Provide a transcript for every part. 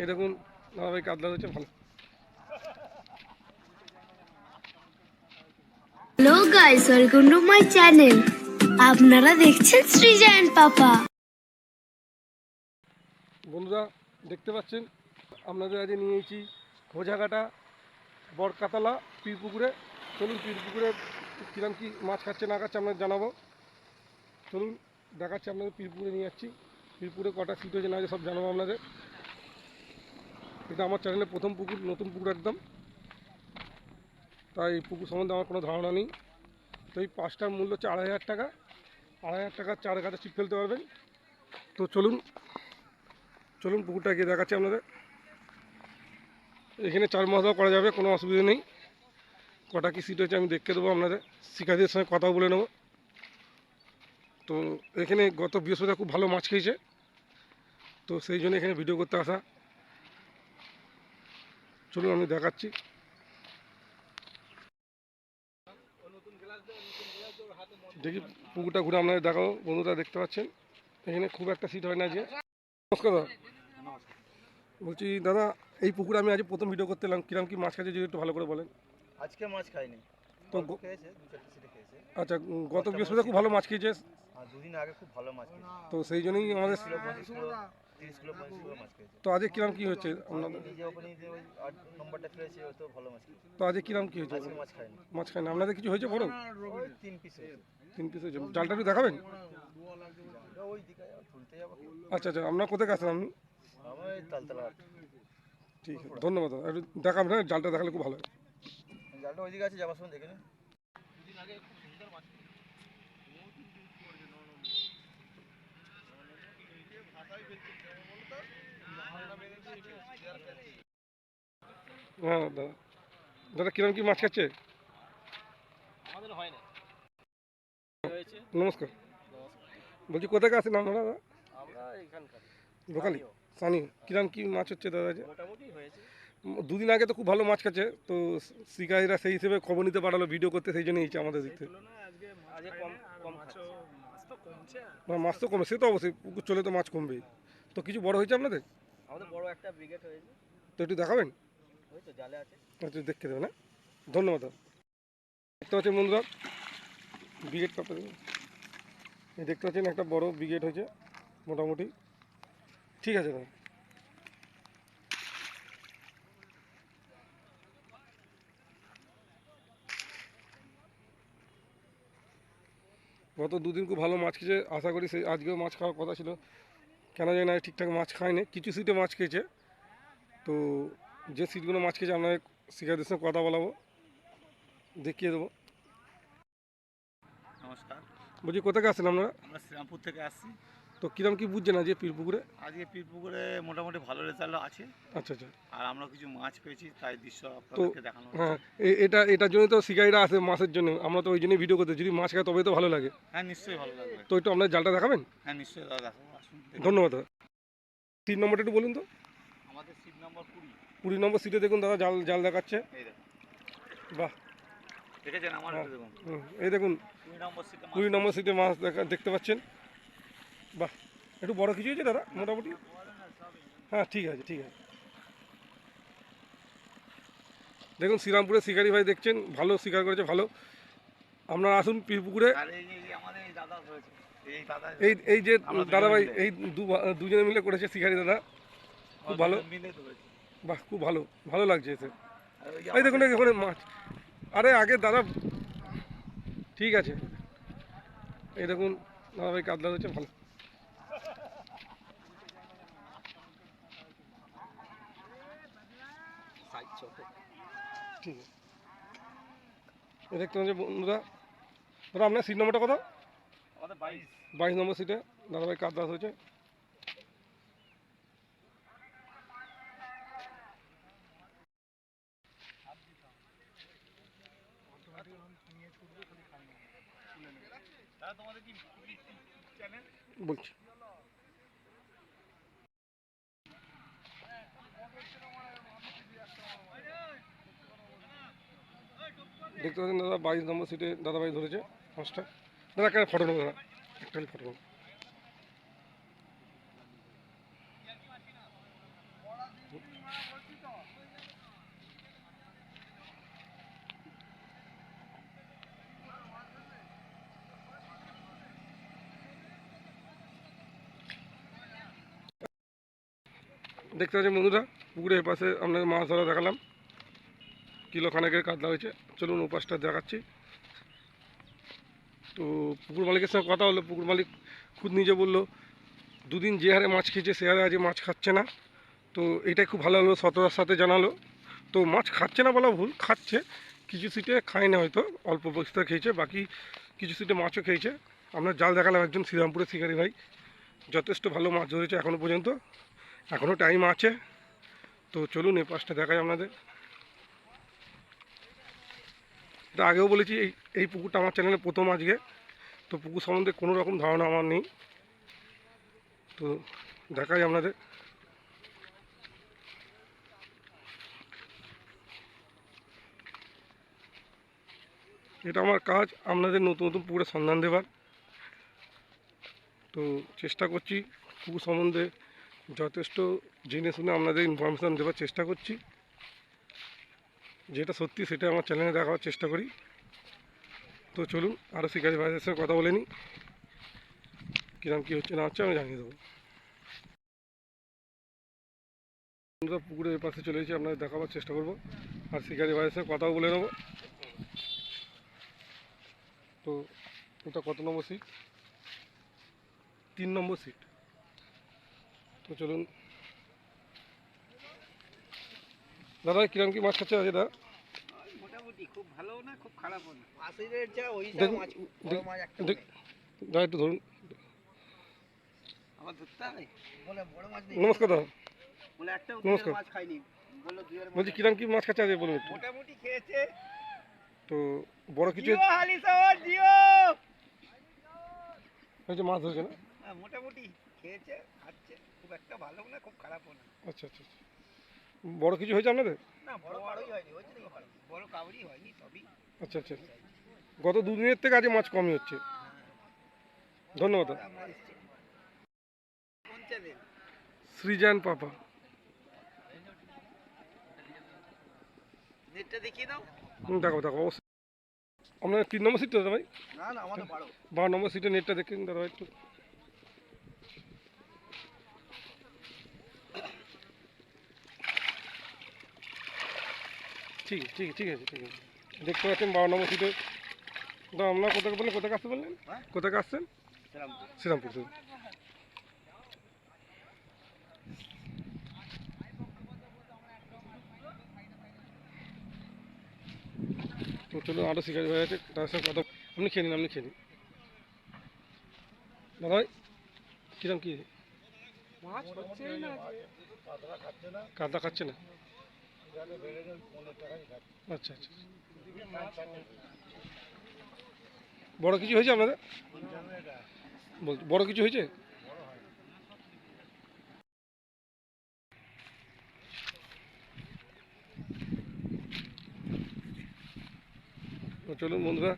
এই দেখুন দাদাভাই কাতলা হচ্ছে ভালো। Hello guys welcome to my channel আপনারা দেখছেন সৃজন পাপা। বন্ধুরা দেখতে পাচ্ছেন আপনাদের আজকে নিয়ে এসেছি খোঁজাঘাটা বরকাতলা পীরপুকুরে। চলুন পীর পুকুরে কিরম কি মাছ খাচ্ছে না খাচ্ছে আপনাদের জানাব। চলুন দেখাচ্ছি আপনাদের পীরপুকুরে নিয়ে যাচ্ছি। পীরপুরে কটা সিট হয়েছে না হয়েছে সব জানাব আপনাদের। এটা আমার চ্যানেলে প্রথম পুকুর, নতুন পুকুর একদম। তাই পুকুর সম্বন্ধে আমার কোনো ধারণা নেই। তো এই পাঁচটার মূল্য হচ্ছে আড়াই হাজার টাকা। আড়াই হাজার টাকা চার গাছে ছিপ ফেলতে পারবেন। তো চলুন চলুন পুকুরটা গিয়ে দেখাচ্ছি আপনাদের। এখানে চার মাস করা যাবে, কোনো অসুবিধা নেই। কটা কি সিট হচ্ছে আমি দেখতে দেবো আপনাদের। শিক্ষার্থীদের সঙ্গে কথা বলে নেব। তো এখানে গত বৃহস্পতিবার খুব ভালো মাছ খেয়েছে। তো সেই জন্য এখানে ভিডিও করতে আসা। চলুন আমি দেখাচ্ছি। দেখি পুকুরটা ঘুরে আপনাদের দেখাবো। বন্ধুরা দেখতে পাচ্ছেন? এখানে খুব একটা সিট হয় না যে। নমস্কার বলছি দাদা এই পুকুরে আমি আজ প্রথম ভিডিও করতে এলাম। কিরম কি মাছ খাচ্ছে যদি একটু ভালো করে বলেন। আজকে মাছ খাইনি। তো আচ্ছা গত বৃহস্পতিবার খুব ভালো মাছ খেয়েছে। দুদিন আগে খুব ভালো মাছ তো সেই জন্যই আমাদের তিরিশ কিলো পঁচিশ কিলো মাছ খেয়েছে। তো আজকে কিরম কি হচ্ছে আপনাদের নিজে ওপেনিং যে ওই আট নম্বরটা খেয়েছে ও তো ভালো মাছ খেয়েছে। তো আজকে কিরম কি হয়েছে? আজকে মাছ খাইনি মাছ আপনাদের কিছু হয়েছে বড় ওই তিন পিস হয়েছে। তিন পিস হয়েছে। জালটা একটু দেখাবেন? ওই দিকে তুলতে যাব। আচ্ছা আচ্ছা আপনার কোথায় গেছেন আপনি আমার তালতলা ঠিক আছে ধন্যবাদ দাদা। একটু দেখাবেন হ্যাঁ জালটা দেখালে খুব ভালো হয়। জালটা ওই দিকে আছে যাবার সময় দেখে নিন। হ্যাঁ দাদা। দাদা কিরম কি মাছ খাচ্ছে? আমাদের হয় না। হয়েছে নমস্কার। বলছি কোথায় আছেন আপনারা দাদা? আমরা এখানকার। লোকালি? সানি কিরম কি মাছ হচ্ছে দাদা যে দুদিন আগে তো খুব ভালো মাছ খাচ্ছে তো শিকারীরা সেই হিসেবে খবর নিতে পারালো ভিডিও করতে সেই জন্য এইছে আমাদের দিক থেকে। মাছ তো কমে সে তো অবশ্যই পুকুর চলে তো মাছ কমবেই। তো কিছু বড় হয়েছে আপনাদের? আমাদের বড় একটা ব্রিগেড হয়েছে। তো একটু দেখাবেন? দেখতে দেবেন হ্যাঁ ধন্যবাদ দেখতে পাচ্ছেন বন্ধুরা, ব্রিগেড কাপড়। এই দেখতে পাচ্ছেন একটা বড় ব্রিগেড হয়েছে, মোটামুটি। ঠিক আছে দাদা। গত দুদিন খুব ভালো মাছ খেয়েছে, আশা করি সেই আজকেও মাছ খাওয়ার কথা ছিল। কেন জানি না, ঠিকঠাক মাছ খায়নি, কিছু সিটে মাছ খেয়েছে। তো যে সিটগুলো মাছ খেয়েছে আপনাদের শিকারদের সঙ্গে কথা বলাবো দেখিয়ে দেবো। নমস্কার। বলছি কোথায় আসছেন আপনারা? আমরা শ্রীরামপুর থেকে আসছি। তো কিরম কি বুঝছেন আজকে পীরপুকুরে? আজকে পীরপুকুরে মোটামুটি ভালো রেজাল্ট আছে। আচ্ছা আচ্ছা। আর আমরা কিছু মাছ পেয়েছি তাই দৃশ্য আপনাদেরকে দেখানো হচ্ছে। হ্যাঁ এটা এটার জন্য তো শিকারীরা আসে মাছের জন্য। আমরা তো ওই জন্যই ভিডিও করতে যদি মাছ খায় তবেই তো ভালো লাগে। হ্যাঁ নিশ্চয়ই ভালো লাগবে। তো একটু আপনার জালটা দেখাবেন? হ্যাঁ নিশ্চয়ই দাদা দেখাবো আসুন ধন্যবাদ দাদা। তিন নম্বরটা একটু বলুন তো। কুড়ি নম্বর সিটে দেখুন দাদা জাল জাল দেখাচ্ছে। বাহ। দেখেছেন আমার? হ্যাঁ। দেখুন। এই দেখুন কুড়ি নম্বর সিটে মাছ দেখা দেখতে পাচ্ছেন? বাহ একটু বড় কিছু হয়েছে দাদা মোটামুটি? হ্যাঁ ঠিক আছে ঠিক আছে। দেখুন শ্রীরামপুরের শিকারি ভাই দেখছেন ভালো শিকার করেছে ভালো। আপনারা আসুন পীরপুকুরে এই এই যে দাদা ভাই। এই দুজনে মিলে করেছে শিকারি দাদা খুব ভালো। বাহ খুব ভালো ভালো লাগছে এতে। এই দেখুন এখানে মাছ। আরে আগে দাদা ঠিক আছে। এই দেখুন দাদা ভাই কাতলা হচ্ছে ভালো। ঠিক আছে। এই দেখতে পাচ্ছি বন্ধুরা। দাদা আপনার সিট নম্বরটা কত বাইশ। নম্বর সিটে দাদা ভাই কাতলা হয়েছে দাদা তোমাদের কি চ্যানেল বলছি। দেখতে পাচ্ছেন দাদা বাইশ নম্বর সিটে দাদাভাই ধরেছে পাঁচটা। দাদা, একটা ফটো নেব দাদা, একটা ফটো নেব। দেখতে পাচ্ছেন বন্ধুরা, পুকুরের পাশে আপনাদের মাছ ধরা দেখালাম। কিলো খানেকের কাতলা হয়েছে। চলুন ওপাশটা দেখাচ্ছি। তো পুকুর মালিকের সঙ্গে কথা হলো, পুকুর মালিক খুদ নিজে বলল, দুদিন যে হারে মাছ খেয়েছে, সে হারে আজ মাছ খাচ্ছে না। তো এটাই খুব ভালো হলো সততার সাথে জানালো। তো মাছ খাচ্ছে না বলা ভুল, খাচ্ছে। কিছু সিটে খায় না হয়তো, অল্প বস্তা খেয়েছে, বাকি কিছু সিটে মাছও খেয়েছে। আমরা জাল দেখালাম একজন শ্রীরামপুরের শিকারি ভাই। যথেষ্ট ভালো মাছ ধরেছে এখনও পর্যন্ত। এখনও টাইম আছে। তো চলুন এই পাশটা দেখাই আপনাদের। এটা আগেও বলেছি, এই এই পুকুরটা আমার চ্যানেলে প্রথম আজকে। তো পুকুর সম্বন্ধে কোনো রকম ধারণা আমার নেই। তো দেখাই আপনাদের। এটা আমার কাজ, আপনাদের নতুন নতুন পুকুরের সন্ধান দেবার। তো চেষ্টা করছি পুকুর সম্বন্ধে যথেষ্ট জেনে শুনে আপনাদের ইনফরমেশান দেওয়ার চেষ্টা করছি। যেটা সত্যি সেটা আমার চ্যানেলে দেখাবার চেষ্টা করি। তো চলুন আরও শিকারি ভাইদের সঙ্গে কথা বলে নিই। কিরম কী হচ্ছে, না হচ্ছে, আমি জানিয়ে দেবো। আমরা পুকুরের পাশে চলে এসেছি আপনাদের দেখাবার চেষ্টা করব। আর শিকারি ভাইয়ের সঙ্গে কথাও বলে নেব। তো এটা কত নম্বর সিট তিন নম্বর সিট তো চলুন দাদা কিরম কি মাছ খাচ্ছে আছে দাদা মোটামুটি খুব ভালো না খুব খারাপও না আশিরের যা ওই যা দেখুন, মাছ বড় দেখ- মাছ একটা দেখ- দাদা একটু ধরুন আমার ধরতে হবে বলে বড় মাছ নেই নমস্কার দাদা বলে একটা নমস্কার। মাছ খাইনি বলল দুইয়ের বলছি কিরম কি মাছ খাচ্ছে আছে বলুন একটু মোটামুটি খেয়েছে তো বড় কিছু জিও হালি সাওয়ার জিও হয়েছে মাছ ধরেছে না হ্যাঁ, মোটামুটি খেয়েছে খাচ্ছে খুব একটা ভালো না খুব খারাপও না। আচ্ছা আচ্ছা আচ্ছা। বড় কিছু হয়েছে আপনাদের? না বড় বড়ই হয়নি হয়েছে বড় হয়নি সবই। আচ্ছা আচ্ছা গত দুদিনের থেকে আজ মাছ কমই হচ্ছে। ধন্যবাদ। সৃজান পাপা। নেটটা দেখিয়ে দাও। হুম, দেখো দেখো অবশ্যই। আপনার তিন নম্বর সিটটা দাদা ভাই? না না আমাদের বারো। বারো নম্বর সিটে নেটটা দেখে নিন দাদা ভাই একটু। ঠিক ঠিক ঠিক আছে ঠিক আছে। দেখতে পাচ্ছেন বারো নম্বর সিটে দাদা আপনার কোথায় বললেন কোথায় আসতে বললেন? কোথায় আসছেন? শ্রীরামপুর। তো চলুন আরও শিকারি হয়ে আছে তার সঙ্গে কথা আপনি খেয়ে নিন আপনি খেয়ে নিন। দাদা কিরম কি কাদা খাচ্ছে না। আচ্ছা আচ্ছা। বড় কিছু হয়েছে আপনাদের? বড় কিছু হয়েছে? চলুন বন্ধুরা,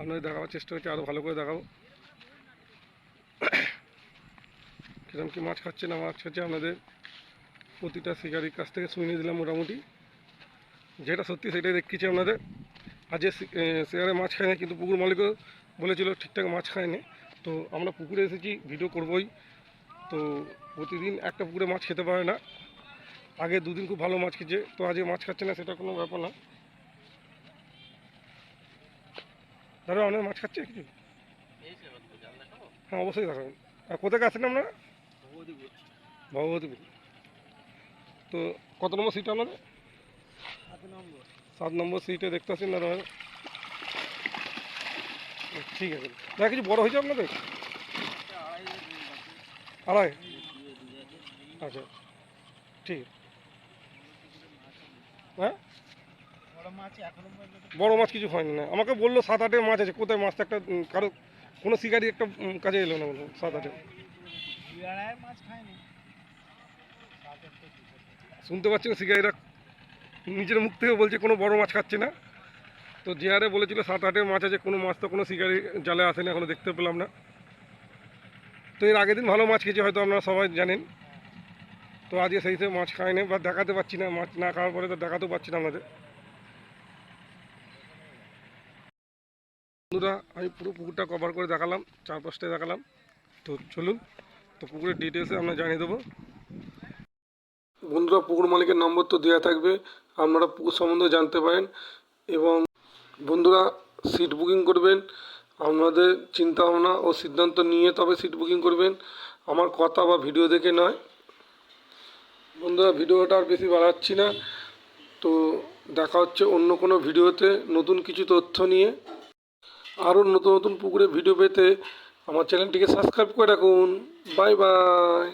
আপনাদের দেখাবার চেষ্টা করছি আরও ভালো করে দেখাবো। কিরম কি মাছ খাচ্ছে না মাছ খাচ্ছে আপনাদের? প্রতিটা শিকারির কাছ থেকে শুনে দিলাম মোটামুটি। যেটা সত্যি সেটাই দেখিয়েছি আপনাদের। আজ শেয়ারে মাছ খায় না কিন্তু পুকুর মালিকও বলেছিল ঠিকঠাক মাছ খায়নি তো আমরা পুকুরে এসেছি ভিডিও করবই। তো প্রতিদিন একটা পুকুরে মাছ খেতে পারে না। আগে দুদিন খুব ভালো মাছ খেয়েছে তো আজকে মাছ খাচ্ছে না সেটা কোনো ব্যাপার না। দাদা অনেক মাছ খাচ্ছে কিছু? হ্যাঁ অবশ্যই দেখাবেন। আর কোথায় আসেন আপনারা? ভগবতীপুর। তো কত নম্বর সিট আপনাদের? সাত নম্বর সিটে দেখতে পাচ্ছেন দাদা ঠিক আছে। দাদা, কিছু বড় হয়েছে আপনাদের? আড়াই। আচ্ছা। ঠিক। হ্যাঁ? বড় মাছ কিছু হয়নি না। আমাকে বলল সাত আটের মাছ আছে। কোথায় মাছটা একটা কারও কোনো শিকারি একটা কাজে এলো না বলল। সাত আটে দুই আড়াই মাছ খায়নি। শুনতে পাচ্ছেন শিকারিরা নিজের মুখ থেকে বলছে কোনো বড় মাছ খাচ্ছে না। তো হারে বলেছিল সাত আটের মাছ আছে, কোনো মাছ তো কোনো শিকারি জালে আসেনি, এখনও দেখতে পেলাম না। তো এর আগের দিন ভালো মাছ খেয়েছে, হয়তো আপনারা সবাই জানেন। তো আজকে সেই হিসেবে মাছ খায়নি বা দেখাতে পাচ্ছি না, মাছ না খাওয়ার পরে তো দেখাতেও পাচ্ছি না আমাদের বন্ধুরা, আমি পুরো পুকুরটা কভার করে দেখালাম চারপাশটায় দেখালাম। তো চলুন, তো পুকুরের ডিটেলসে আমরা জানিয়ে দেবো। বন্ধুরা, পুকুর মালিকের নম্বর তো দেওয়া থাকবে, আপনারা পুকুর সম্বন্ধে জানতে পারেন। এবং বন্ধুরা সিট বুকিং করবেন, আপনাদের চিন্তা ভাবনা ও সিদ্ধান্ত নিয়ে তবে সিট বুকিং করবেন। আমার কথা বা ভিডিও দেখে নয়। বন্ধুরা ভিডিওটা আর বেশি বাড়াচ্ছি না। তো দেখা হচ্ছে অন্য কোনো ভিডিওতে নতুন কিছু তথ্য নিয়ে। আরও নতুন নতুন পুকুরে ভিডিও পেতে আমার চ্যানেলটিকে সাবস্ক্রাইব করে রাখুন। Bye bye